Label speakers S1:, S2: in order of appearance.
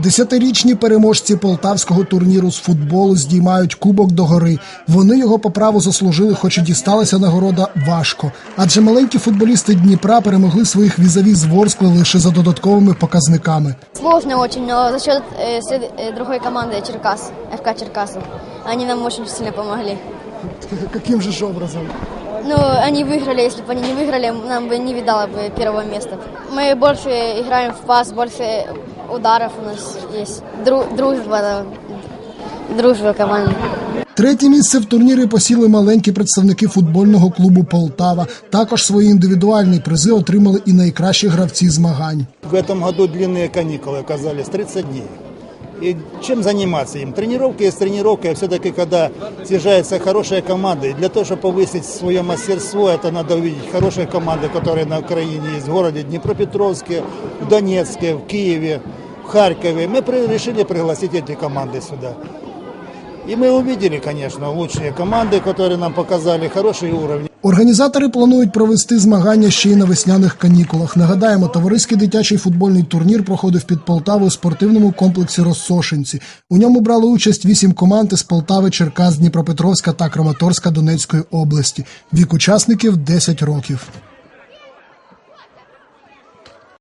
S1: Десятирічні переможці полтавського турніру з футболу здіймають кубок догори. Вони його по праву заслужили, хоч і дісталася нагорода важко. Адже маленькі футболісти Дніпра перемогли своїх візаві з Ворскли лише за додатковими показниками.
S2: Сложно очень, но за счет э, след- э, другой команды Черкас, ФК Черкасов. Они нам очень сильно помогли.
S1: Яким же ж образом?
S2: Ну, они выиграли, если бы они не выиграли, нам бы не видало бы первого места. Мы больше играем в пас, больше ударов у нас есть. Дру- дружба, да, дружба команды.
S1: Третє місце в турнірі посіли маленькі представники футбольного клубу Полтава. Також свої індивідуальні призи отримали і найкращі гравці змагань.
S3: В этом году длинные каникулы оказались 30 дней. И чем заниматься им? Тренировки есть тренировка, а все-таки когда съезжается хорошая команда, и для того, чтобы повысить свое мастерство, это надо увидеть хорошие команды, которые на Украине есть, в городе Днепропетровске, в Донецке, в Киеве, в Харькове. Мы при- решили пригласить эти команды сюда. И мы увидели, конечно, лучшие команды, которые нам показали хороший уровень.
S1: Організатори планують провести змагання ще й на весняних канікулах. Нагадаємо, товариський дитячий футбольний турнір проходив під Полтавою у спортивному комплексі Розсошинці. У ньому брали участь вісім команд із Полтави, Черкас, Дніпропетровська та Краматорська Донецької області. Вік учасників 10 років.